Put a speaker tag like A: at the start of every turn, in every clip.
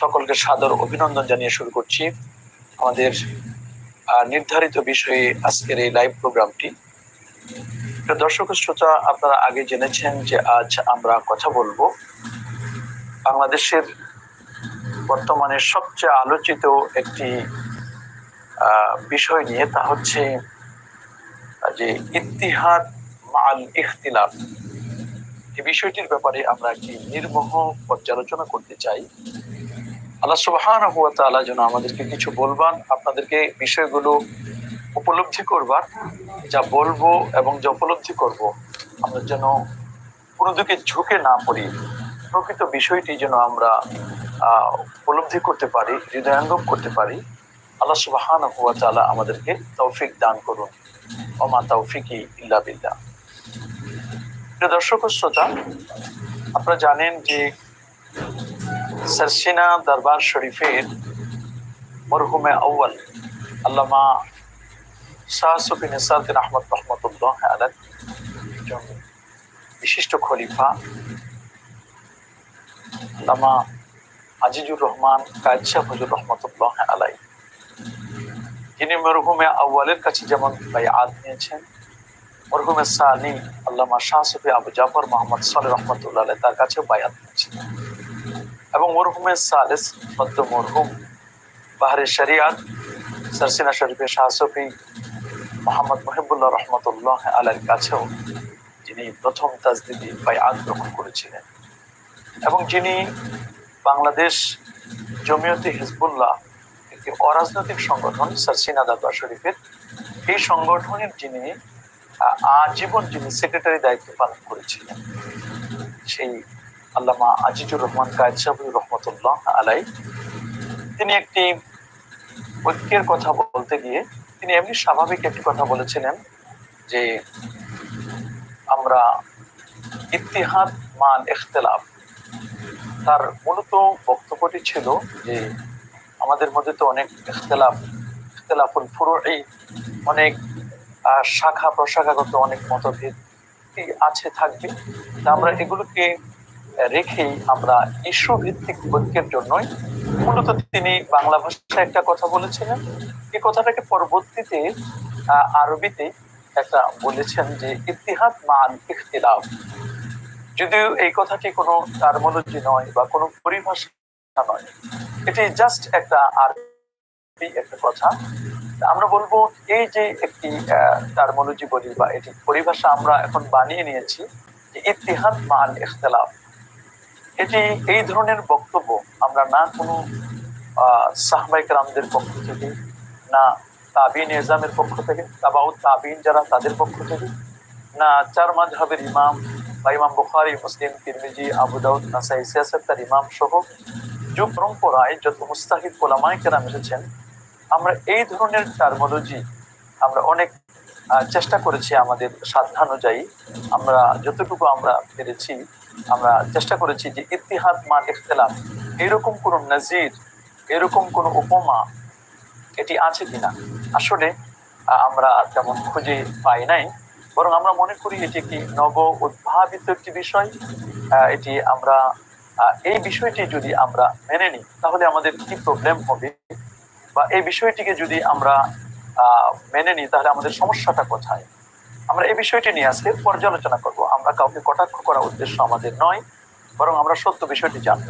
A: সকলকে সাদর অভিনন্দন জানিয়ে শুরু করছি। আমাদের নির্ধারিত বিষয়ে আজকের এই লাইভ প্রোগ্রামটি দর্শক শ্রোতা, আপনারা আগে জেনেছেন যে আজ আমরা কথা বলব বাংলাদেশের বর্তমানে সবচেয়ে আলোচিত একটি বিষয় নিয়ে, তা হচ্ছে, যে ইতিহাদ মাল ইখতিলাফ। এই বিষয়টির ব্যাপারে আমরা একটি নির্মহ পর্যালোচনা করতে চাই। আল্লাহ সুবহানাহু ওয়া তাআলা যেন আমাদেরকে কিছু বলবান, আপনাদেরকে বিষয়গুলো উপলব্ধি করবার, যা বলব এবং যা উপলব্ধি করব, আমরা যেন কোনো দিকে ঝুঁকে না পড়ি। প্রকৃত বিষয়টি যেন আমরা উপলব্ধি করতে পারি, হৃদয়ঙ্গম করতে পারি। আল্লাহ সুবহানাহু ওয়া তাআলা আমাদেরকে তৌফিক দান করুন। অমা তৌফিকি ইল্লা প্রিয় দর্শক শ্রোতা, আপনারা জানেন যে সরসিনা দরবার শরীফের মরহুমে আউ্য়াল আল্লামা শাহ সুফি নিসারদিন আহমদ রহমতুল্লাহ আলাদ একজন বিশিষ্ট খলিফা, আল্লামা আজিজুর রহমান কায়েদ শাহ ফজুর রহমতুল্লাহ আলাই যিনি মরহুমে আউ্য়ালের কাছে যেমন আদ নিয়েছেন, মরহুমে সানি আল্লামা শাহ সুফি আবু জাফর মোহাম্মদ সালে রহমতুল্লাহ তার কাছেও বায়াত নিয়েছিলেন এবং মরহুমে সালেস মধ্য মরহুম। বাহারে শরিয়াত, সরসিনা শরীফের শাহসফি মোহাম্মদ মহিবুল্লাহ রহমতুল্লাহ আলের কাছেও যিনি প্রথম তাজদিদি বায়াত গ্রহণ করেছিলেন। এবং যিনি বাংলাদেশ জমিয়তে হিজবুল্লাহ একটি অরাজনৈতিক সংগঠন, সরসিনা দরবার শরীফের, এই সংগঠনের যিনি আজীবন যিনি সেক্রেটারি দায়িত্ব পালন করেছিলেন, সেই আল্লামা আজিজুর রহমান কায়েদ সাহুর রহমতুল্লাহ আলাই তিনি একটি ঐক্যের কথা বলতে গিয়ে তিনি এমনি স্বাভাবিক একটি কথা বলেছিলেন যে আমরা ইতিহাদ মান ইখতলাফ। তার মূলত বক্তব্যটি ছিল যে আমাদের মধ্যে তো অনেক ইখতলাফ ইখতলাফুল ফুরুই অনেক আহ, শাখা প্রশাখাগত অনেক মতভেদ আছে থাকবে। আমরা এগুলোকে রেখেই আমরা ইস্যু ভিত্তিক ঐক্যের জন্যই মূলত তিনি বাংলা ভাষায় একটা কথা বলেছিলেন। এই কথাটাকে পরবর্তীতে আরবিতে একটা বলেছেন যে, ইতিহাদ মান ইখতিলাফ। যদিও এই কথাটি কোনো টার্মোলজি নয় বা কোনো পরিভাষা নয়। এটি জাস্ট একটা আরবি একটা কথা। আমরা বলব এই যে একটি টার্মোলজি বলি বা এটি পরিভাষা আমরা এখন বানিয়ে নিয়েছি যে, ইতিহাদ মান ইখতলাফ। এটি এই ধরনের বক্তব্য আমরা না কোনো সাহবাইক রামদের পক্ষ থেকে, না তাবিন এজামের পক্ষ থেকে তাবাউ তাবিন যারা তাদের পক্ষ থেকে, না চার মাঝহাবের ইমাম বা ইমাম বুখারি, মুসলিম, তিরমিজি, আবু দাউদ, নাসাই সিয়াসত তার ইমাম সহ যুগ পরম্পরায় যত মুস্তাহিদ কোলামায় কেরাম এসেছেন, আমরা এই ধরনের টার্মোলজি আমরা অনেক চেষ্টা করেছি আমাদের সাধ্যানুযায়ী। আমরা যতটুকু আমরা পেরেছি, আমরা চেষ্টা করেছি যে ইতিহাদ মান ইখতলাফ, এরকম কোন নজির, এরকম কোন উপমা এটি আছে কিনা? আসলে আমরা তেমন খুঁজে পাই নাই। বরং আমরা মনে করি এটি একটি নব উদ্ভাবিত একটি বিষয়। এটি আমরা এই বিষয়টি যদি আমরা মেনে নিই, তাহলে আমাদের কি প্রবলেম হবে? বা এই বিষয়টিকে যদি আমরা মেনে নিই, তাহলে আমাদের সমস্যাটা কোথায়? আমরা এই বিষয়টি নিয়ে আজকে পর্যালোচনা করব। আমরা কাউকে কটাক্ষ করার উদ্দেশ্য আমাদের নয়, বরং আমরা সত্য বিষয়টি জানব।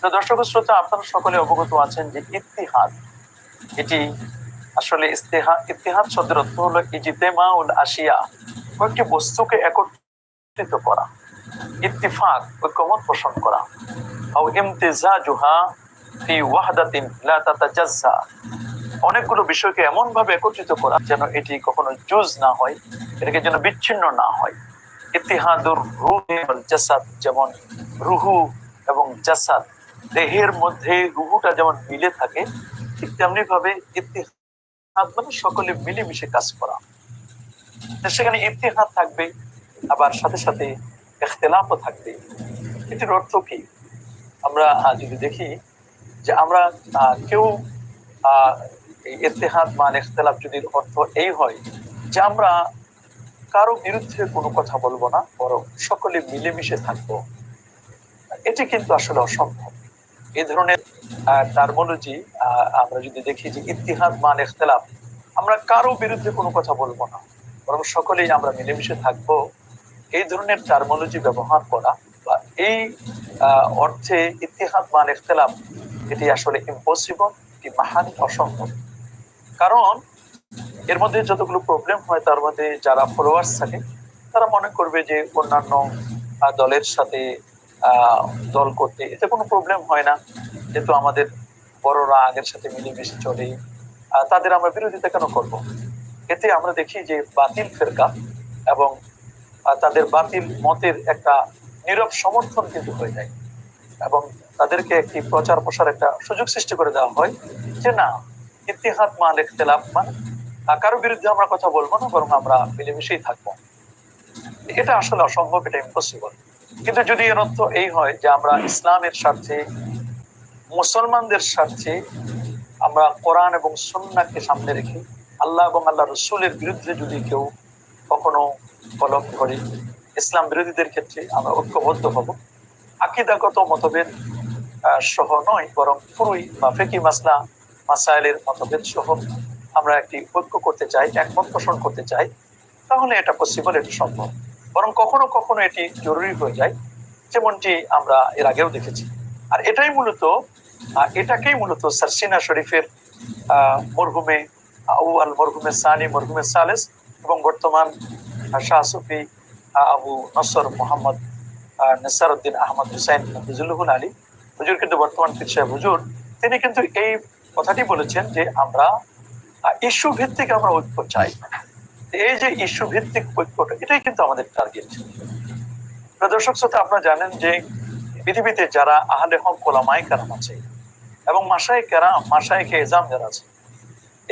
A: তো দর্শক শ্রোতা, আপনারা সকলে অবগত আছেন যে ইতিহাদ, এটি আসলে ইস্তেহা, ইতিহাদ শব্দের অর্থ হলো ইজিতেমা উল আসিয়া কয়েকটি বস্তুকে একত্রিত করা, ইত্তিফাক, ঐক্যমত পোষণ করা, আও ইমতিজাজুহা ফি ওয়াহদাতিন লা তাতাজাজ্জা। অনেকগুলো বিষয়কে এমন ভাবে একত্রিত করা যেন এটি কখনো জুজ না হয়, এটাকে যেন বিচ্ছিন্ন না হয়। ইতিহাদুর জাসাদ যেমন রুহু এবং জাসাদ, দেহের মধ্যে রুহুটা যেমন মিলে থাকে, ঠিক তেমনি ভাবে ইতিহাদ মানে সকলে মিলেমিশে কাজ করা। সেখানে ইতিহাদ থাকবে, আবার সাথে সাথে ইখতিলাফও থাকবে। এটির অর্থ কি? আমরা যদি দেখি যে আমরা কেউ এই ইতিহাদ মান ইখতিলাফ যদি অর্থ এই হয় যে আমরা কারও বিরুদ্ধে কোনো কথা বলব না, বরং সকলে মিলেমিশে থাকব, এটি কিন্তু আসলে অসম্ভব। এই ধরনের টার্মোলজি আমরা যদি দেখি যে ইতিহাদ মান ইখতলাফ, আমরা কারও বিরুদ্ধে কোনো কথা বলব না, বরং সকলেই আমরা মিলেমিশে থাকব, এই ধরনের টার্মোলজি ব্যবহার করা বা এই অর্থে ইতিহাদ মান ইখতলাফ, এটি আসলে ইম্পসিবল এটি মাহান, অসম্ভব। কারণ এর মধ্যে যতগুলো প্রবলেম হয়, তার মধ্যে যারা ফলোয়ার্স থাকে, তারা মনে করবে যে অন্যান্য দলের সাথে দল করতে এতে কোনো প্রবলেম হয় না। যেহেতু আমাদের বড়রা আগের সাথে মিলেমিশে চলে তাদের আমরা বিরোধিতা কেন করব? এতে আমরা দেখি যে বাতিল ফেরকা এবং তাদের বাতিল মতের একটা নীরব সমর্থন কিন্তু হয়ে যায়। এবং তাদেরকে একটি প্রচার প্রসার একটা সুযোগ সৃষ্টি করে দেওয়া হয় যে না ইতিহাদ মান ইখতিলাফ মান আহ, কারও বিরুদ্ধে আমরা কথা বলব না বরং আমরা মিলেমিশেই থাকব। এটা আসলে অসম্ভব এটা ইম্পসিবল কিন্তু যদি এর অর্থ এই হয় যে আমরা ইসলামের স্বার্থে মুসলমানদের স্বার্থে আমরা কোরআন এবং সুন্নাহকে সামনে রেখে আল্লাহ এবং আল্লাহ রসুলের বিরুদ্ধে যদি কেউ কখনো কলম করে ইসলাম বিরোধীদের ক্ষেত্রে আমরা ঐক্যবদ্ধ হব। আকিদাগত মতভেদ সহ নয় বরং পুরোই বা ফেকি মাসলা মাসাইলের মতভেদ সহ আমরা একটি ঐক্য করতে চাই, একমত পোষণ করতে চাই, তাহলে এটা পসিবল এটা সম্ভব। বরং কখনো কখনো এটি জরুরি হয়ে যায়, যেমনটি আমরা এর আগেও দেখেছি। আর এটাই মূলত এটাকেই মূলত সারসিনা শরীফের মরহুমে আউ আল মরহুমে সানি, মরহুমে সালেস এবং বর্তমান শাহ সুফি আবু নসর মোহাম্মদ নেসারউদ্দিন আহমদ হুসাইন হাফিজুল্লাহুল আলী। হুজুর কিন্তু বর্তমান সাহেব হুজুর। তিনি কিন্তু এই কথাটি বলেছেন যে আমরা ইস্যু ভিত্তিক আমরা ঐক্য চাই। এই যে ইস্যু ভিত্তিক ঐক্যটা, এটাই কিন্তু আমাদের টার্গেট দর্শক শ্রোতা, আপনারা জানেন যে পৃথিবীতে যারা আহলে হক ওলামাই কারাম আছে এবং মাসায় কেরাম, মাসায় এজাম যারা আছে,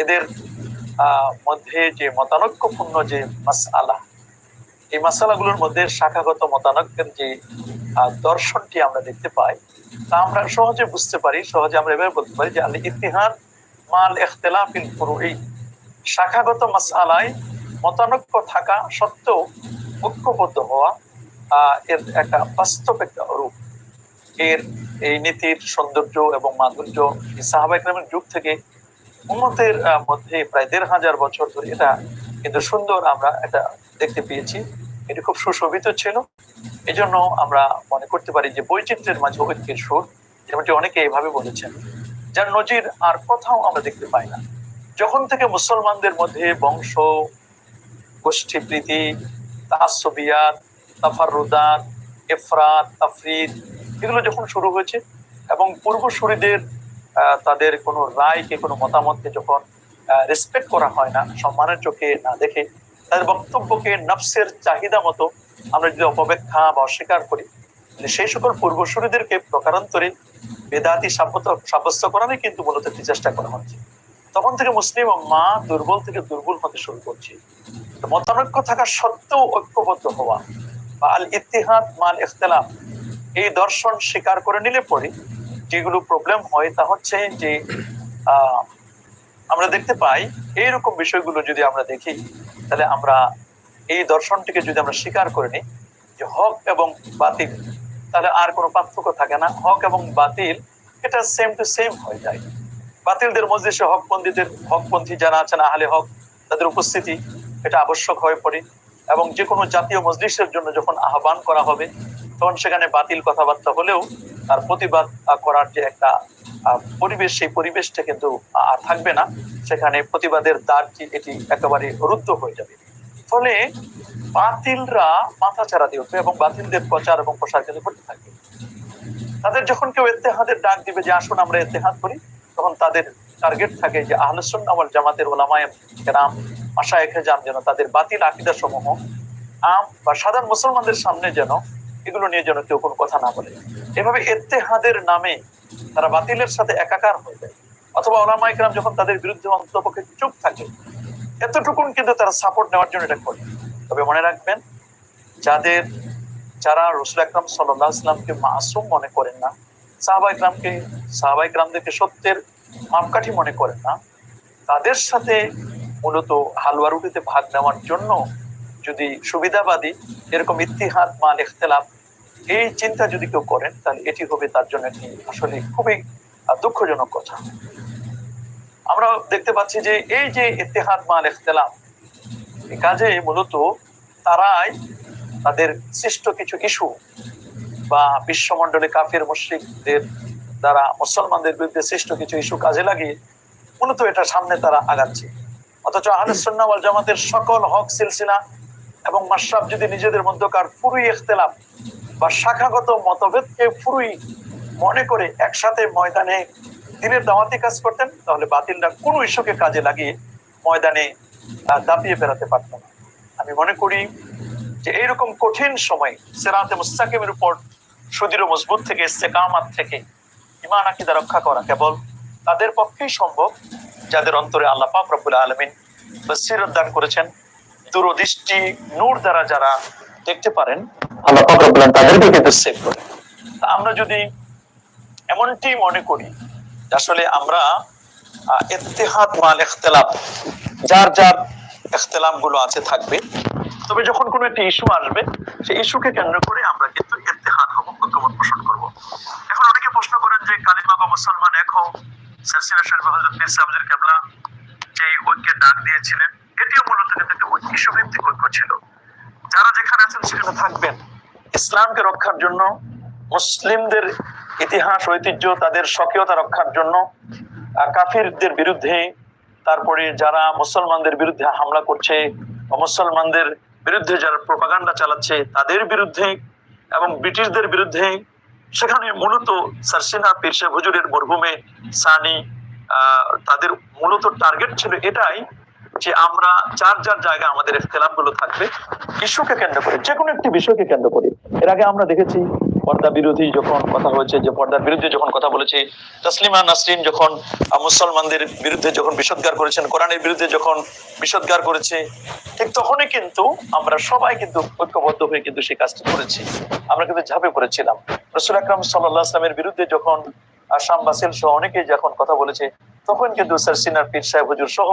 A: এদের মধ্যে যে মতানৈক্যপূর্ণ যে মাসআলা এই মাসালাগুলোর মধ্যে শাখাগত মতানৈক্যের যে দর্শনটি আমরা দেখতে পাই, তা আমরা সহজে বুঝতে পারি, সহজে আমরা এভাবে বলতে পারি যে আল ইতিহাদ মাল ইখতিলাফিল ফুরুই। শাখাগত মাসআলায় মতানক্য থাকা সত্ত্বেও ঐক্যবদ্ধ হওয়া এর একটা বাস্তব একটা রূপ। এর এই নীতির সৌন্দর্য এবং মাধুর্য সাহাবা ইকরামের যুগ থেকে উন্মতের মধ্যে প্রায় দেড় হাজার বছর ধরে এটা কিন্তু সুন্দর আমরা এটা দেখতে পেয়েছি। এটি খুব সুশোভিত ছিল। এই জন্য আমরা মনে করতে পারি যে বৈচিত্র্যের মাঝে ঐক্যের সুর, যেমনটি অনেকে এভাবে বলেছেন, যার নজির আর কোথাও আমরা দেখতে পাই না। যখন থেকে মুসলমানদের মধ্যে বংশ, গোষ্ঠী, প্রীতি, তাসবিয়াত তাফারুদাত এফরাত, তাফরিদ, এগুলো যখন শুরু হয়েছে এবং পূর্বসূরিদের তাদের কোনো রায়কে, কোনো মতামতকে যখন রেসপেক্ট করা হয় না, সম্মানের চোখে না দেখে তাদের বক্তব্যকে নফসের চাহিদা মতো আমরা যদি অপব্যাখ্যা বা অস্বীকার করি সেই সকল পূর্বসূরিদেরকে প্রকারান্তরে বেদাতি সাব্যস্ত করারই কিন্তু মূলত একটি চেষ্টা করা হচ্ছে। তখন থেকে মুসলিম মা দুর্বল থেকে দুর্বল হতে শুরু করছে। মতানৈক্য থাকা সত্ত্বেও ঐক্যবদ্ধ হওয়া বা আল ইতিহাদ মাল ইখতলাফ এই দর্শন স্বীকার করে নিলে পরে যেগুলো প্রবলেম হয় তা হচ্ছে যে আহ, আমরা দেখতে পাই, এইরকম বিষয়গুলো যদি আমরা দেখি, তাহলে আমরা এই দর্শনটিকে যদি আমরা স্বীকার করে নিই যে হক এবং বাতিল, তাহলে আর কোনো পার্থক্য থাকে না। হক এবং বাতিল, এটা সেম টু সেম হয়ে যায়। বাতিলদের মজলিসে হকপন্থীদের হকপন্থী যারা আছেন, আহলে হক, তাদের উপস্থিতি এটা আবশ্যক হয়ে পড়ে এবং যে কোনো জাতীয় মজলিসের জন্য যখন আহ্বান করা হবে তখন সেখানে বাতিল কথাবার্তা হলেও তার প্রতিবাদ করার যে একটা পরিবেশ, সেই পরিবেশটা কিন্তু আর থাকবে না। সেখানে প্রতিবাদের দ্বারটি এটি একেবারে রুদ্ধ হয়ে যাবে। ফলে বাতিলরা মাথা ছাড়া দিয়ে উঠবে এবং বাতিলদের প্রচার এবং প্রসার কিন্তু করতে থাকবে। তাদের যখন কেউ এতেহাদের ডাক দিবে যে, আসুন, আমরা এতেহাদ করি, তখন তাদের টার্গেট থাকে যে আহলসুন আমল জামাতের ওলামায় কেরাম মাসায়েখে যান যেন তাদের বাতিল আকিদা সমূহ আম বা সাধারণ মুসলমানদের সামনে যেন এগুলো নিয়ে যেন কেউ কোনো কথা না বলে। এভাবে এতেহাদের নামে তারা বাতিলের সাথে একাকার হয়ে যায়। অথবা ওলামা ইকরাম যখন তাদের বিরুদ্ধে অন্তপক্ষে চুপ থাকে, এতটুকুন কিন্তু তারা সাপোর্ট নেওয়ার জন্য এটা করে। তবে মনে রাখবেন, যাদের, যারা রসুল আকরাম সাল্লাহ ইসলামকে মাসুম মনে করেন না, সাহাবা ইকরামকে, সাহাবা ইকরামদেরকে সত্যের মাপকাঠি মনে করেন না, তাদের সাথে মূলত হালুয়া রুটিতে ভাগ নেওয়ার জন্য যদি সুবিধাবাদী, এরকম ইতিহাদ মাল ইখতলাফ, এই চিন্তা যদি কেউ করেন, তাহলে এটি হবে তার জন্য একটি আসলে খুবই দুঃখজনক কথা। আমরা দেখতে পাচ্ছি যে এই যে মাল ইখতিলাফ, এই কাজে মূলত তারাই তাদের সৃষ্ট কিছু ইস্যু বা বিশ্বমণ্ডলে কাফির, মুশ্রিকদের দ্বারা মুসলমানদের বিরুদ্ধে সৃষ্ট কিছু ইস্যু কাজে লাগিয়ে মূলত এটা সামনে তারা আগাচ্ছে। অথচ আহলে সুন্নাহ ওয়াল জামাতের সকল হক সিলসিলা এবং মাশরাফ যদি নিজেদের মধ্যকার ফুরুই ইখতিলাফ বা শাখাগত মতভেদকে ফুরুই মনে করে একসাথে ময়দানে দিনের দাওয়াতি কাজ করতেন, তাহলে বাতিলরা কোনো ইস্যুকে কাজে লাগিয়ে ময়দানে দাপিয়ে বেড়াতে পারত না। আমি মনে করি যে এইরকম কঠিন সময় সেরাতে মুস্তাকিমের উপর সুদৃঢ় মজবুত থেকে, ইস্তেকামাত থেকে ইমান আকিদা রক্ষা করা কেবল তাদের পক্ষেই সম্ভব, যাদের অন্তরে আল্লাহ পাক রব্বুল আলমিন বসিরত দান করেছেন। দূরদৃষ্টি নূর দ্বারা যারা দেখতে পারেন আল্লাহ পাক রব্বুল তাদেরকে কিন্তু সেভ করে। তা আমরা যদি এমনটি মনে করি আসলে আমরা ইত্তেহাদ মাল ইখতিলাফ যার যার ইখতিলাফগুলো আছে থাকবে তবে যখন কোনো একটি ইস্যু আসবে সেই ইস্যুকে কেন্দ্র করে আমরা কিন্তু ইত্তেহাদ হব ঐক্যমত পোষণ করব। এখন অনেকে প্রশ্ন করেন যে কালিমা বা মুসলমান এক হও সাসিনা শরীফ হযরত পীর সাহেবের কেবলা যে ঐক্যের ডাক দিয়েছিলেন এটিও মূলত কিন্তু ইস্যু ঐক্য ছিল। যারা যেখানে আছেন সেখানে থাকবেন। ইসলামকে রক্ষার জন্য, মুসলিমদের ইতিহাস, ঐতিহ্য, তাদের স্বকীয়তা রক্ষার জন্য কাফিরদের বিরুদ্ধে, তারপরে যারা মুসলমানদের বিরুদ্ধে হামলা করছে মুসলমানদের বিরুদ্ধে যারা প্রপাগান্ডা চালাচ্ছে, তাদের বিরুদ্ধে এবং ব্রিটিশদের বিরুদ্ধে, সেখানে মূলত সারসিনা পীরসে হুজুরের মরহুমে সানি তাদের মূলত টার্গেট ছিল এটাই যে আমরা যার যার জায়গায় আমাদের ইখতিলাফগুলো থাকবে, ইস্যুকে কেন্দ্র করে যে কোনো একটি বিষয়কে কেন্দ্র করে। এর আগে আমরা দেখেছি পর্দা বিরোধী যখন কথা হয়েছে, যে পর্দার বিরুদ্ধে যখন কথা বলেছে, তসলিমা নাসরিন যখন মুসলমানদের বিরুদ্ধে যখন বিষোদ্গার করেছেন, কোরআনের বিরুদ্ধে যখন বিষোদ্গার করেছে, ঠিক তখনই কিন্তু আমরা সবাই কিন্তু ঐক্যবদ্ধ হয়ে কিন্তু সেই কাজটি করেছি। আমরা কিন্তু ঝাঁপে পড়েছিলাম। রসুল আকরাম সাল্লাহ আসলামের বিরুদ্ধে যখন আসাম বাসিল সহ অনেকেই যখন কথা বলেছে, তখন কিন্তু স্যার সিনার পীর সাহেব হুজুর সহ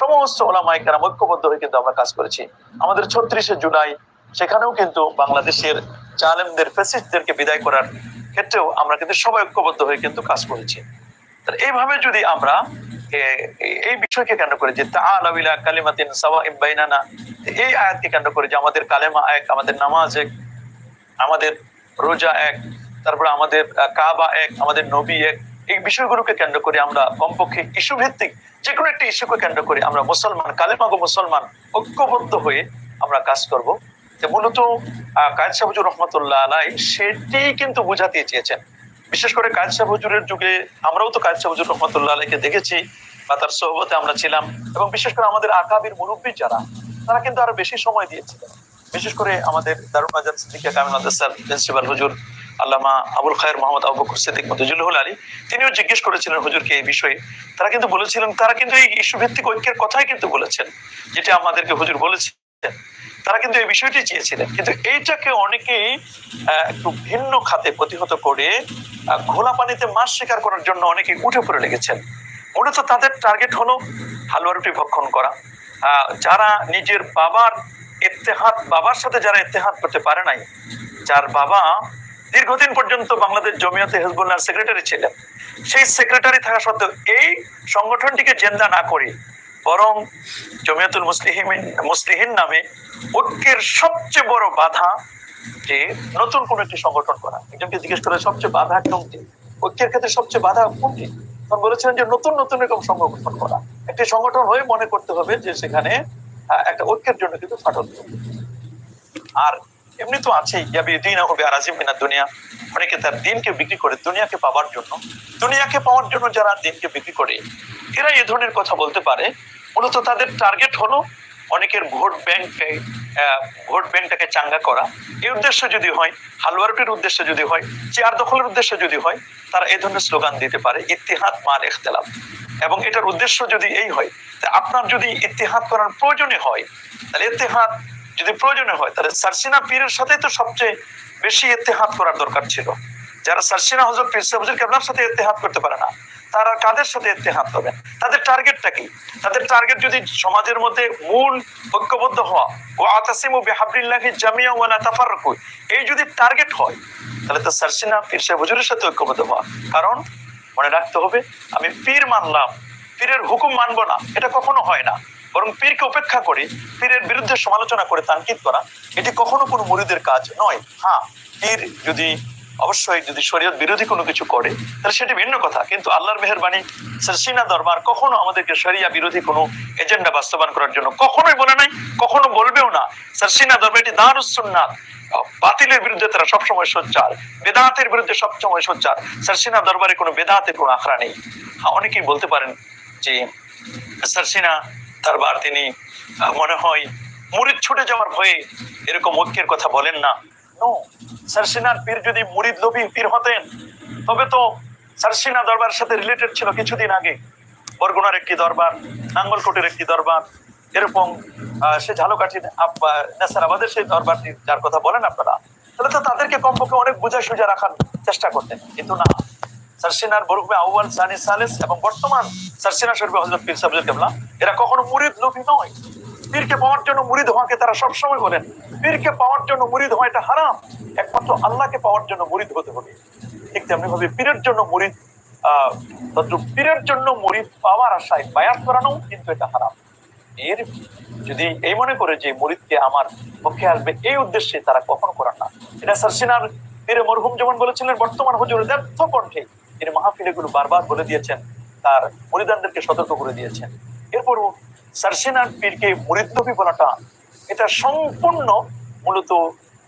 A: সমস্ত ওলামাই কারাম ঐক্যবদ্ধ হয়ে কিন্তু আমরা কাজ করেছি। আমাদের ছত্রিশে জুলাই, সেখানেও কিন্তু বাংলাদেশের জালেমদের ফেসিস্টদেরকে বিদায় করার ক্ষেত্রেও আমরা কিন্তু সবাই ঐক্যবদ্ধ হয়ে কিন্তু কাজ করেছি। এইভাবে যদি আমরা এই বিষয়কে কেন্দ্র করে যে তাআলাউলা কালিমাতিন সাওয়াইম বাইনানা, এই আয়াতকে কেন্দ্র করে যে আমাদের কালেমা এক, আমাদের নামাজ এক, আমাদের রোজা এক তারপরে আমাদের কাবা এক, আমাদের নবী এক, এই বিষয়গুলোকে কেন্দ্র করে আমরা কমপক্ষে ইস্যু ভিত্তিক যে কোনো একটা ইস্যুকে কেন্দ্র করে আমরা মুসলমান কালেমাগো মুসলমান ঐক্যবদ্ধ হয়ে আমরা কাজ করব। মূলত কায়েদ সাহেব হুজুর রহমতুল্লাহ আলাই সেটি কিন্তু বুঝাতে চেয়েছেন। বিশেষ করে কায়েদ সাহেব হুজুরের যুগে আমরাও তো কায়েদ সাহেব হুজুর রহমতুল্লাহ আলাইকে দেখেছি বা তার সহবতে আমরা ছিলাম এবং বিশেষ করে আমাদের আকাবির মুরব্বী যারা, তারা কিন্তু আরও বেশি সময় দিয়েছিলেন। বিশেষ করে আমাদের দারুল মাজার সিদ্দিকা কামিল মাদ্রাসার প্রিন্সিপাল হুজুর আল্লামা আবুল খায়ের মোহাম্মদ আবু বকর সিদ্দিক আলী, তিনিও জিজ্ঞেস করেছিলেন হুজুরকে এই বিষয়ে। তারা কিন্তু বলেছিলেন, তারা কিন্তু এই ইস্যু ভিত্তিক ঐক্যের কথাই কিন্তু বলেছেন, যেটা আমাদেরকে হুজুর বলেছেন তারা কিন্তু এই বিষয়টি চেয়েছিলেন। কিন্তু এইটাকে অনেকেই একটু ভিন্ন খাতে প্রতিহত করে ঘোলা পানিতে মাছ শিকার করার জন্য অনেকে উঠে পড়ে লেগেছেন। মূলত তাদের টার্গেট হলো হালুয়া রুটি ভক্ষণ করা। যারা নিজের বাবার ইত্তেহাদ, বাবার সাথে যারা ইত্তেহাদ করতে পারে নাই, যার বাবা দীর্ঘদিন পর্যন্ত বাংলাদেশ জমিয়তে হেজবুল্লাহর সেক্রেটারি ছিলেন। সেই সেক্রেটারি থাকা সত্ত্বেও এই সংগঠনটিকে জেন্দা না করে বরং জমিয়তুল মুসলিহিন, মুসলিহীন নামে ঐক্যের সবচেয়ে বড় বাধা যে নতুন কোন একটি সংগঠন করা। একজনকে জিজ্ঞেস করে সবচেয়ে বাধা কোনটি? ঐক্যের ক্ষেত্রে সবচেয়ে বাধা কোনটি? তখন বলেছিলেন যে নতুন নতুন এরকম সংগঠন করা। একটি সংগঠন হয়ে মনে করতে হবে যে সেখানে একটা ঐক্যের জন্য কিন্তু ফাটল আর এমনি তো আছেই। যাবে দিন হবে দুনিয়া। অনেকে তার দিনকে বিক্রি করে দুনিয়াকে পাওয়ার জন্য, দুনিয়াকে পাওয়ার জন্য যারা দিনকে বিক্রি করে এরা এই ধরনের কথা বলতে পারে। মূলত তাদের টার্গেট হলো অনেকের ভোট ব্যাংক ভোট ব্যাংকটাকে চাঙ্গা করা। এই উদ্দেশ্য যদি হয় হালুয়ারুটির উদ্দেশ্য যদি হয়, চেয়ার দখলের উদ্দেশ্য যদি হয়, তারা এই ধরনের স্লোগান দিতে পারে ইতিহাদ মার ইখতলাফ এবং এটার উদ্দেশ্য যদি এই হয় আপনার যদি ইতিহাদ করার প্রয়োজনে হয়, তাহলে ইতিহাদ যদি প্রয়োজনে হয়, তাহলে সারসিনা পীরের সাথে তো সবচেয়ে বেশি ইতিহাদ করার দরকার ছিল। যারা সারসিনা হজরত পীর হুজুর কেবলার সাথে ইতিহাদ করতে পারে না, তারা কাদের সাথে ইত্তেহাদ করবেন? তাদের টার্গেটটা কি? তাদের টার্গেট যদি সমাজের মধ্যে মূল ঐক্যবদ্ধ হওয়া ও আতাসিমু বিহাবলিল্লাহি জামিয়া ওয়ালা তাফাররাকু, এই যদি টার্গেট হয়, তাহলে তো সারসিনা পীর সাহেব হুজুরের সাথে ঐক্যবদ্ধ হওয়া। কারণ মনে রাখতে হবে, আমি পীর মানলাম, পীরের হুকুম মানবো না, এটা কখনো হয় না। বরং পীরকে উপেক্ষা করে পীরের বিরুদ্ধে সমালোচনা করে তানকিদ করা এটি কখনো কোনো মুরিদের কাজ নয়। হ্যাঁ পীর যদি অবশ্যই যদি শরীয়ত বিরোধী কোনো কিছু করে তাহলে সেটি ভিন্ন কথা কিন্তু আল্লাহর মেহরবানি সিনা দরবার কখনো আমাদেরকে শরিয়া বিরোধী কোনো এজেন্ডা বাস্তবায়ন করার জন্য কখনোই বলে নাই কখনো বলবেও না। সিনা দরবার এটি দারুসুন্নাত বাতিলের বিরুদ্ধে তারা সবসময় সোচ্চার বেদাতের বিরুদ্ধে সবসময় সোচ্চার। সারসিনা দরবারে কোনো বেদাতের কোনো আখড়া নেই। হ্যাঁ, অনেকেই বলতে পারেন যে সারসিনা দরবার তিনি মনে হয় মুরিদ ছুটে যাওয়ার ভয়ে এরকম ঐক্যের কথা বলেন না। সারসিনার পীর যদি মুরিদ লোভী পীর হতেন, তবে তো সারসিনা দরবার সাথে রিলেটেড ছিল কিছুদিন আগে। বরগুনার একটি দরবার, নাঙ্গলকোটের একটি দরবার, এরকম সে ঝালকাঠি নেসারাবাদের সেই দরবারটি যার কথা বলেন আপনারা। তাহলে তো তাদেরকে কমপক্ষে অনেক বুঝা সুজা রাখার চেষ্টা করতেন, কিন্তু না। সারসিনার বরুকবে আউয়াল সানি সালেস এবং বর্তমান সারসিনা শরীফ হজরত পীর সাহেব কেবলা। এরা কখনো মুরিদ লোভী নয়। পীরকে পাওয়ার জন্য মুরিদ হওয়াকে তারা সবসময় বলেন। পীরকে পাওয়ার জন্য মুরিদ হওয়া এটা হারাম। একমাত্র আল্লাহকে পাওয়ার জন্য মুরিদ হতে হবে। ঠিক তেমনি ভাবে পীরের জন্য মুরিদ, আহ পীরের জন্য মুরিদ পাওয়ার আশায় বায়াত করানো কিন্তু এটা হারাম। এর যদি এই মনে করে যে মুরিদকে আমার পক্ষে আসবে, এই উদ্দেশ্যে তারা কখনো করেন না। এটা সারসিনার পীরে মরহুম যেমন বলেছিলেন, বর্তমান হুজুর ব্যর্থ কণ্ঠে তিনি মাহফিলে গুলো বারবার বলে দিয়েছেন, তার মুরিদানদেরকে সতর্ক করে দিয়েছেন। এরপরও সারসিনার পীরকে মুরিদ বলাটা, এটা সম্পূর্ণ মূলত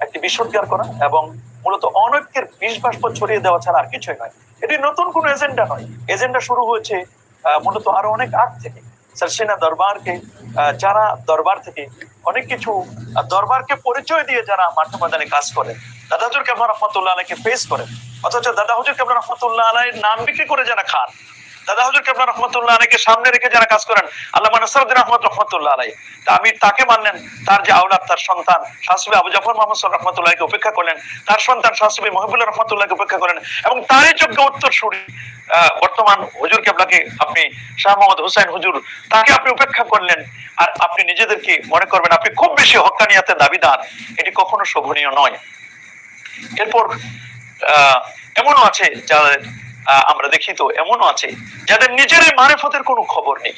A: একটি বিসর্গার করা এবং মূলত অনৈক্যের বিষ ছড়িয়ে দেওয়া ছাড়া আর কিছুই নয়। এটি নতুন কোনো এজেন্ডা নয়। এজেন্ডা শুরু হয়েছে মূলত আরও অনেক আগ থেকে। সারসিনা দরবারকে যারা দরবার থেকে অনেক কিছু দরবারকে পরিচয় দিয়ে যারা মাঠে ময়দানে কাজ করেন দাদা হুজুর কেমন রহমতুল্লাহ আলাইকে ফেস করেন অথচ দাদা হুজুর কেমন রহমতুল্লাহ আলাইয়ের নাম বিক্রি করে যারা খান, দাদা হুজুর কেবলা রহমতুল্লাহ আলাইকে সামনে রেখে যারা কাজ করেন, আল্লাহ নাসরুদ্দিন আহমদ রহমতুল্লাহ আলাই তা আমি তাকে মানলেন, তার যে আওলাদ, তার সন্তান, শাহসুবি আবু জাফর মোহাম্মদ রহমতুল্লাহকে উপেক্ষা করলেন, তার সন্তান শাহসুবি মহিবুল্লাহ রহমতুল্লাহকে উপেক্ষা করেন এবং তারই যোগ্য উত্তর সুরি বর্তমান হুজুর কেবলাকে আপনি শাহ মোহাম্মদ হুসাইন হুজুর, তাকে আপনি উপেক্ষা করলেন। আর আপনি নিজেদেরকে মনে করবেন, আপনি খুব বেশি হকানিয়াতের দাবিদার। এটি কখনো শোভনীয় নয়। এরপর এমনও আছে যাদের আমরা দেখি তো, এমনও আছে যাদের নিজের মারেফতের কোনো খবর নেই,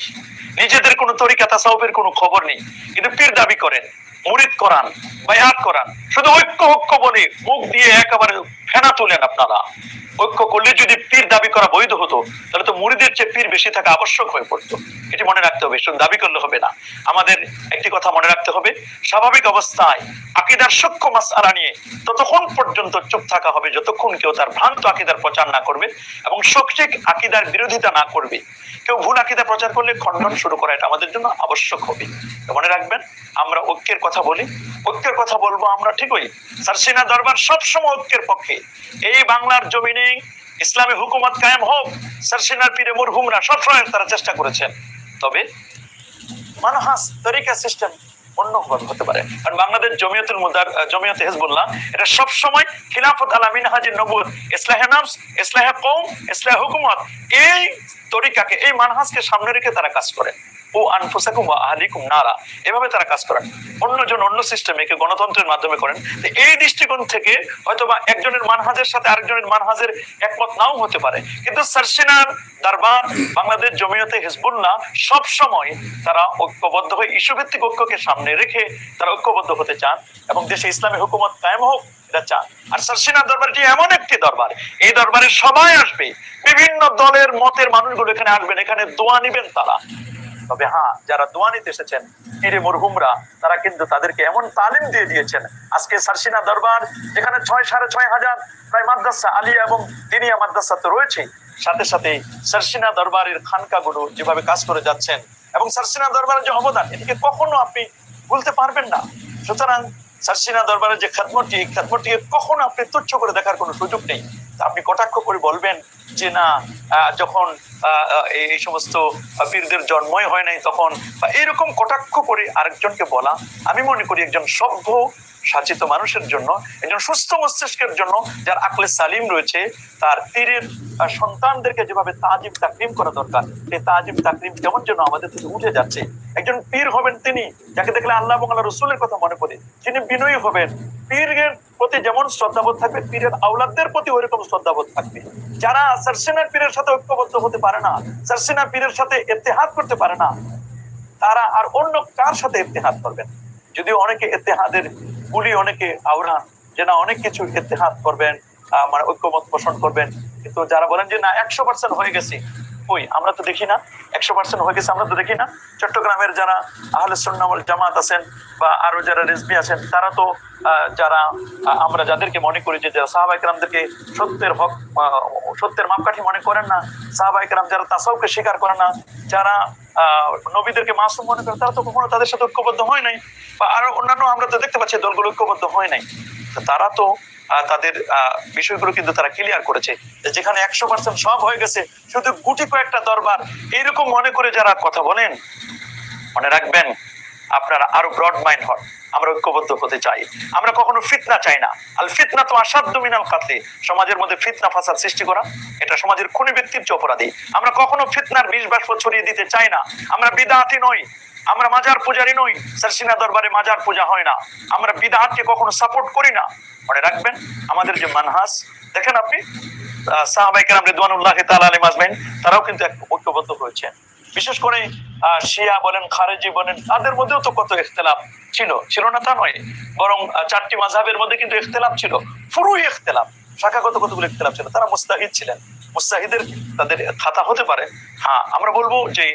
A: নিজেদের কোনো তরিকা তাসাউবের কোনো খবর নেই, কিন্তু পীর দাবি করেন, মুরিদ করান, বায়াত করান, শুধু ঐক্য ঐক্য বলে মুখ দিয়ে একেবারে ফেনা তোলেন আপনারা। ঐক্য করলে যদি পীর দাবি করা বৈধ হতো, তাহলে তো মুরিদের চেয়ে পীর বেশি থাকা আবশ্যক হয়ে পড়তো। এটি মনে রাখতে হবে, শুধু দাবি করলে হবে না। আমাদের একটি কথা মনে রাখতে হবে, স্বাভাবিক অবস্থায় আকিদার সূক্ষ্ম মাসআলা নিয়ে ততক্ষণ পর্যন্ত চুপ থাকা হবে, যতক্ষণ কেউ তার ভ্রান্ত আকিদার প্রচার না করবে এবং সঠিক আকিদার বিরোধিতা না করবে। কেউ ভুল আকিদা প্রচার করলে খণ্ডন শুরু করা এটা আমাদের জন্য আবশ্যক হবে। মনে রাখবেন, আমরা ঐক্যের কথা বলি। ঐক্যের কথা বলব আমরা ঠিকই। সারসিনা দরবার সবসময় ঐক্যের পক্ষে। এই বাংলার জমিনে ইসলামী হুকুমত কায়েম হোক সারসিনার পীরে মরহুমরা সবসময় তারা চেষ্টা করেছেন। তবে মানহাস তরিকা সিস্টেম অন্যভাবে হতে পারে। কারণ বাংলাদেশ জমিয়তে এটা সব সময় খিলাফত আলা মিনহাজির নবুত ইসলাহে নাফস, ইসলাহে কওম, ইসলাহে হুকুমত, এই তরিকাকে, এই মানহাজকে সামনে রেখে তারা কাজ করে। ও আনফুসাকুম আহলিকুম নারা। এভাবে তারা কাজ করেন। অন্যজন অন্য সিস্টেমে গণতন্ত্রের মাধ্যমে করেন। এই দৃষ্টিকোণ থেকে হয়তোবা একজনের মানহাজের সাথে আরেকজনের মানহাজের একমত নাও হতে পারে। কিন্তু সারসিনার বাংলাদেশ জমিয়তে হিজবুল্লাহ সব সময় তারা ঐক্যবদ্ধ হয়ে ঐক্যকে সামনে রেখে তারা ঐক্যবদ্ধ হতে চান এবং দেশে ইসলামী হুকুমত কায়েম হোক, এটা চান। আর সারসিনা দরবারটি এমন একটি দরবার, এই দরবারে সবাই আসবে। বিভিন্ন দলের মতের মানুষগুলো এখানে আসবেন, এখানে দোয়া নিবেন তারা। তবে হ্যাঁ যারা দোয়া নিতে এসেছেন পীরে মরহুমরা, তারা কিন্তু তাদেরকে এমন তালিম দিয়ে দিয়েছেন। আজকে সারসিনা দরবার, যেখানে ছয়, সাড়ে ছয় হাজার, প্রায় মাদ্রাসা, আলিয়া এবং দিনিয়া মাদ্রাসা তো রয়েছে সাথে সাথে সারসিনা দরবারের খানকাগুলো যেভাবে কাজ করে যাচ্ছেন, এবং সারসিনা দরবারের যে অবদান, এটিকে কখনো আপনি ভুলতে পারবেন না। সুতরাং সারসিনা দরবারের যে খেদমতটি এই কখনো আপনি তুচ্ছ করে দেখার কোনো সুযোগ নেই। আপনি কটাক্ষ করে বলবেন যে না যখন এই সমস্ত পীরদের জন্মই হয় নাই, তখন এরকম কটাক্ষ করে আরেকজনকে বলা, আমি মনে করি একজন সভ্য শাসিত মানুষের জন্য, একজন সুস্থ মস্তিষ্কের জন্য, যার আকলে সালিম রয়েছে, তার পীরের সন্তানদেরকে যেভাবে তাজিম তাকরিম করা দরকার, সেই তাজিম তাকরিম কেমন যেন আমাদের থেকে উঠে যাচ্ছে। একজন পীর হবেন তিনি, যাকে দেখলে আল্লাহ আল্লাহ রসুলের কথা মনে পড়ে তিনি বিনয়ী হবেন পীরের প্রতি যেমন শ্রদ্ধাবোধ থাকবে পীরের আওলাদদের প্রতি ওইরকম শ্রদ্ধাবোধ থাকবে। যারা সারসিনা পীরের সাথে ঐক্যবদ্ধ হতে পারে না সারসিনা পীরের সাথে ইত্তেহাদ করতে পারে না তারা আর অন্য কার সাথে ইত্তেহাদ করবেন যদিও অনেকে ইত্তেহাদের গুলি অনেকে আওড়ান যে না অনেক কিছু ইত্তেহাদ করবেন আহ, মানে ঐক্যমত পোষণ করবেন। কিন্তু যারা বলেন যে না একশো পার্সেন্ট হয়ে গেছে ওই, আমরা তো দেখি না। একশো পার্সেন্ট হয়ে গেছে, আমরা তো দেখি না। চট্টগ্রামের যারা আহলে সুন্নামল জামাত আছেন বা আরও যারা রেজবি আছেন, তারা তো যারা আমরা যাদেরকে মনে করি যে, যারা সাহাবাইকরামদেরকে সত্যের হক সত্যের মাপকাঠি মনে করেন না সাহাবাইকরাম যারা তাসাউকে স্বীকার করে না, যারা নবীদেরকে মাসুম মনে করে তারা তো কখনো তাদের সাথে ঐক্যবদ্ধ হয় নাই। বা আরও অন্যান্য আমরা তো দেখতে পাচ্ছি, দলগুলো ঐক্যবদ্ধ হয় নাই। তারা তো তাদের বিষয়গুলো কিন্তু তারা ক্লিয়ার করেছে যেখানে একশো পার্সেন্ট সব হয়ে গেছে, শুধু গুটি কয়েকটা দরবার, এইরকম মনে করে যারা কথা বলেন, মনে রাখবেন, আপনারা আরও ব্রড মাইন্ড হন, আমরা ঐক্যবদ্ধ হতে চাই। আমরা কখনো ফিতনা চাই না। আল ফিতনা তো আসাধ্য মিনাল কাতলে, সমাজের মধ্যে ফিতনা ফাসাদ সৃষ্টি করা, এটা সমাজের খুনি ব্যক্তির চেয়ে অপরাধী। আমরা কখনো ফিতনার বিষ বাষ্প ছড়িয়ে দিতে চাই না। আমরা বিদাহাতি নই। আমরা মাজার পূজারি নই। সারসিনা দরবারে মাজার পূজা হয় না। আমরা বিদাহাতকে কখনো সাপোর্ট করি না। মনে রাখবেন, আমাদের যে মানহাস, দেখেন আপনি সাহাবাইকার রিদওয়ানুল্লাহ তাআলা আলাইহিম আজমাইন, তারাও কিন্তু ঐক্যবদ্ধ হয়েছে বিশেষ করে শিয়া বলেন, খারেজি বলেন, তাদের মধ্যেও তো কত ইখতলাফ ছিল। ছিল না তা নয়। বরং চারটি মাযহাবের মধ্যে কিন্তু ইখতলাফ ছিল। ফুরুই ইখতলাফ। শাখাগত কতগুলো ইখতলাফ ছিল? তারা মুস্তাহিদ ছিলেন। মুস্তাহিদের তাদের খাতা হতে পারে। হ্যাঁ আমরা বলব যে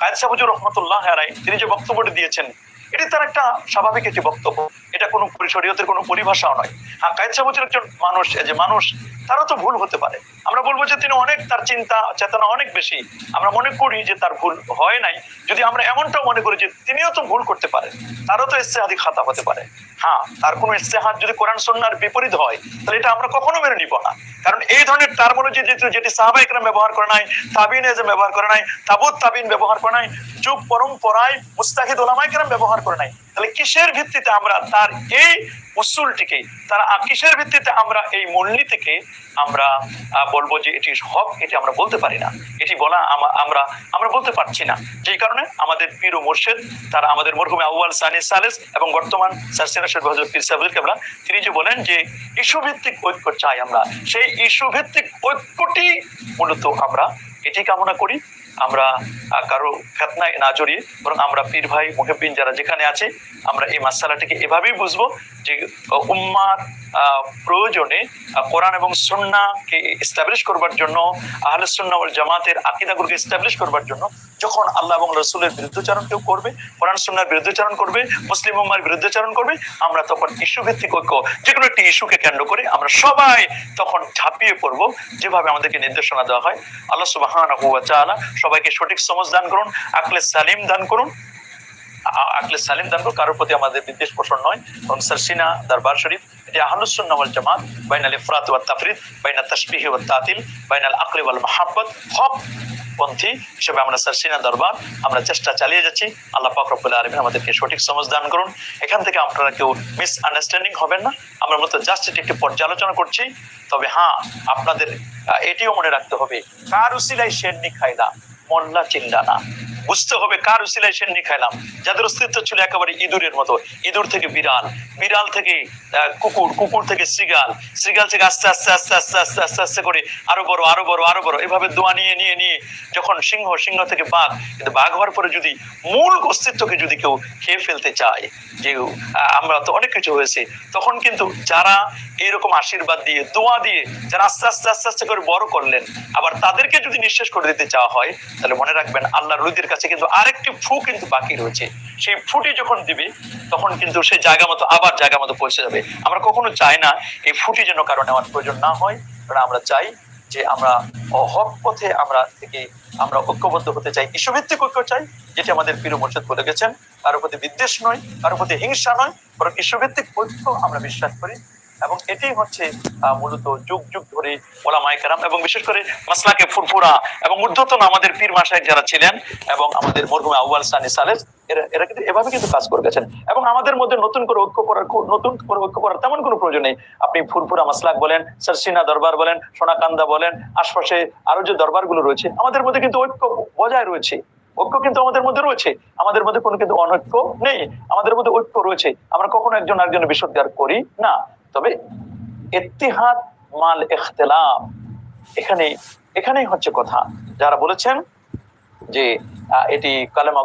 A: কায়েদ সাহুজুর রহমতুল্লাহ তিনি যে বক্তব্যটি দিয়েছেন এটি তার একটা স্বাভাবিক একটি বক্তব্য। এটা কোনো পরিশরীয়তের কোনো পরিভাষাও নয়। হ্যাঁ কায়েদ সাহুজুর একজন মানুষ যে মানুষ, তারও তো ভুল হতে পারে। আমরা বলব যে তিনি অনেক, তার চিন্তা, চেতনা অনেক বেশি। আমরা মনে করি যে তার ভুল হয় নাই। যদি আমরা এমনটাও মনে করি যে তিনিও তো ভুল করতে পারেন, তারও তো ইস্তেহাদি খাতা হতে পারে। হ্যাঁ তার কোনো ইস্তেহাদ যদি কোরআন সন্ন্যার বিপরীত হয়, তাহলে এটা আমরা কখনো মেনে নিব না। কারণ এই ধরনের টার্মোলজি যেহেতু, যেটি সাহাবাইকরাম ব্যবহার করে নাই, তাবিন এজম ব্যবহার করে নাই, তাবুত তাবিন ব্যবহার করে নাই, যুগ পরম্পরায় মুস্তাহিদ ওলামাইকরাম ব্যবহার করে নাই। তাহলে কিসের ভিত্তিতে আমরা তার এই উসুলটিকে, তার কিসের ভিত্তিতে আমরা এই মূলনীতিকে আমরা বলব যে এটি হক, এটি আমরা বলতে পারি না। এটি বলা আমরা আমরা বলতে পারছি না। যেই কারণে আমাদের পীর ও মোর্শেদ, তারা আমাদের মরহুমে আউয়াল সানি সালেস এবং বর্তমান সারসিনা পীর সাহেবুল কেবলা তিনি যে বলেন যে ইস্যু ভিত্তিক ঐক্য চাই আমরা, সেই ইস্যু ভিত্তিক ঐক্যটি মূলত আমরা এটি কামনা করি। আমরা কারও ফেতনায় না জড়িয়ে, বরং আমরা পীর ভাই মুহিবিন যারা যেখানে আছে, আমরা এই মাসালাটিকে এভাবেই বুঝব যে উম্মার প্রয়োজনে কোরআন এবং সুন্নাকে এস্টাবলিশ করবার জন্য, আহলে সন্না জামাতের আকিদাগুলোকে এস্টাবলিশ করবার জন্য যখন আল্লাহ এবং রসুলের বিরুদ্ধচারণ কেউ করবে, কোরআন সুন্নার বিরুদ্ধচারণ করবে, মুসলিম উম্মার বিরুদ্ধচারণ করবে, আমরা তখন ইস্যু ভিত্তিক ঐক্য যে কোনো একটি ইস্যুকে কেন্দ্র করে আমরা সবাই তখন ঝাঁপিয়ে পড়ব যেভাবে আমাদেরকে নির্দেশনা দেওয়া হয়। আল্লাহ তাআলা সবাইকে সঠিক সমজ দান করুন, আকলে সালিম দান করুন। আকলে সালিম দান করুন, কারোর প্রতি আমাদের বিদ্বেষ পোষণ নয়। সারসিনা দরবার শরীফ জামাত পন্থী হিসেবে আমরা চেষ্টা চালিয়ে যাচ্ছি। আল্লাহ পাক রব্বুল আলামিন আমাদেরকে সঠিক সমজ দান করুন। এখান থেকে আপনারা কেউ মিস আন্ডারস্ট্যান্ডিং হবেন না। আমরা মূলত জাস্ট এটি একটি পর্যালোচনা করছি। তবে হ্যাঁ আপনাদের এটিও মনে রাখতে হবে। কার উসিলাই শেরনি খাইলা মল্লা চিল্লা না। বুঝতে হবে কার উসিলায় সেন্নি খাইলাম যাদের অস্তিত্ব ছিল একেবারে ইঁদুরের মতো। ইঁদুর থেকে বিড়াল বিড়াল থেকে কুকুর কুকুর থেকে সিগাল। সিগাল থেকে আস্তে আস্তে আস্তে আস্তে আস্তে আস্তে আস্তে করে আরও বড় আরও বড় আরও বড়। এভাবে দোয়া নিয়ে নিয়ে নিয়ে যখন সিংহ সিংহ থেকে বাঘ, কিন্তু বাঘ হওয়ার পরে যদি মূল অস্তিত্বকে যদি কেউ খেয়ে ফেলতে চায়, যে আমরা তো অনেক কিছু হয়েছে, তখন কিন্তু যারা এইরকম আশীর্বাদ দিয়ে, দোয়া দিয়ে, যারা আস্তে আস্তে আস্তে আস্তে করে বড় করলেন, আবার তাদেরকে যদি নিঃশেষ করে দিতে চাওয়া হয়, তাহলে মনে রাখবেন আল্লাহ রুদির কাছে কিন্তু আরেকটি ফু কিন্তু বাকি রয়েছে। সেই ফুটি যখন দিবে, তখন কিন্তু সেই জায়গা মতো আবার জায়গা মতো পৌঁছে যাবে। আমরা কখনো চাই না এই ফুটি যেন কারণে আমার প্রয়োজন না হয়, কারণ আমরা চাই যে আমরা হক পথে আমরা থেকে আমরা ঐক্যবদ্ধ হতে চাই। ইস্যুভিত্তিক ঐক্য চাই, যেটি আমাদের প্রিয় মোর্শেদ বলে গেছেন। কারোর প্রতি বিদ্বেষ নয় কারোর প্রতি হিংসা নয়, বরং ইস্যুভিত্তিক ঐক্য আমরা বিশ্বাস করি। এবং এটাই হচ্ছে মূলত যুগ যুগ ধরে ওলামায়ে কেরাম এবং বিশেষ করে মাসলাকে ফুরফুরা এবং ঊর্ধ্বতন আমাদের পীর মাসায় যারা ছিলেন এবং আমাদের মরহুমে আউয়াল সানি সালেস এরা কিন্তু এভাবে কিন্তু কাজ করে গেছেন। এবং আমাদের মধ্যে নতুন করে ঐক্য করার নতুন করে ঐক্য করার তেমন কোনো প্রয়োজন নেই। আপনি ফুরফুরা মাসলাক বলেন, সারসিনা দরবার বলেন, সোনাকান্দা বলেন, আশপাশে আরও যে দরবারগুলো রয়েছে, আমাদের মধ্যে কিন্তু ঐক্য বজায় রয়েছে। ঐক্য কিন্তু আমাদের মধ্যে রয়েছে। আমাদের মধ্যে কোনো কিন্তু অনৈক্য নেই। আমাদের মধ্যে ঐক্য রয়েছে। আমরা কখনো একজন আরেকজনের বিশুদ্ধার করি না। তবে ইতিহাদ মাল ইখতিলাফ এখানে এখানেই হচ্ছে কথা। যারা বলেছেন যে এটি কালেমা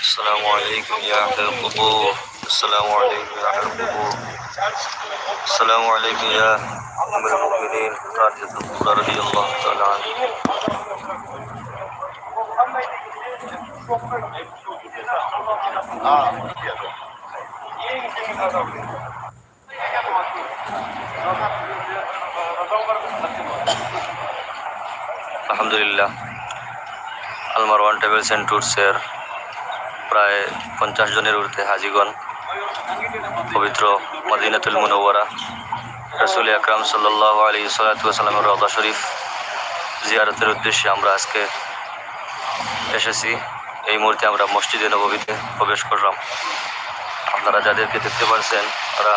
B: السلام عليكم يا أهل القبور. السلام عليكم يا أهل القبور. السلام عليكم يا أم المؤمنين. خالد رضي الله تعالى عنه. آه. الحمد لله. অ্যান্ড ট্যুরসের প্রায় পঞ্চাশ জনের ঊর্ধ্বে হাজিগণ পবিত্র মদিনাতুল মুনওয়ারা। রসুল আকরাম সাল্লাহ আলী সাল্লাতামের রদা শরীফ জিয়ারতের উদ্দেশ্যে আমরা আজকে এসেছি। এই মুহূর্তে আমরা মসজিদে নবীতে প্রবেশ করলাম। আপনারা যাদেরকে দেখতে পাচ্ছেন তারা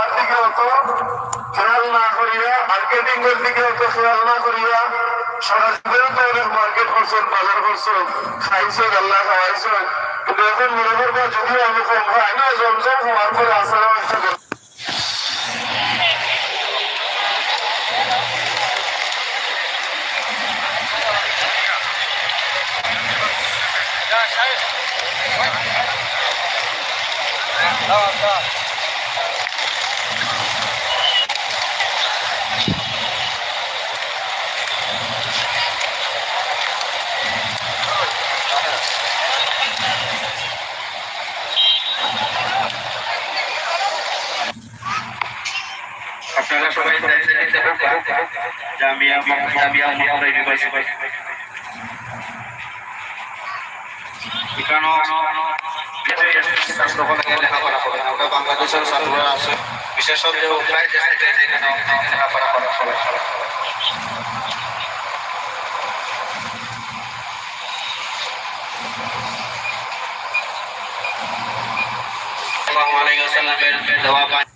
C: খেয়াল না করিয়া মার্কেটিং এর দিকে অত খেয়াল না করিয়া, সরাসরি তো অনেক মার্কেট করছেন, বাজার করছেন, খাইছেন, আল্লাহ খাওয়াইছেন। কিন্তু এখন মনে করব যদি আমি কম খাই না জমজম হওয়ার পরে আসলাম একটা কথা।
D: আপনারা জামিয়া জামিয়া মোহাম্মদ ইউনিভার্সিটি এখানেও লেখাপড়া করে আমরা বাংলাদেশের ছাত্ররা আছে বিশেষত প্রায় দেশ থেকে এখানে লেখাপড়া করা হয় সাল্লাল্লাহু দেওয়া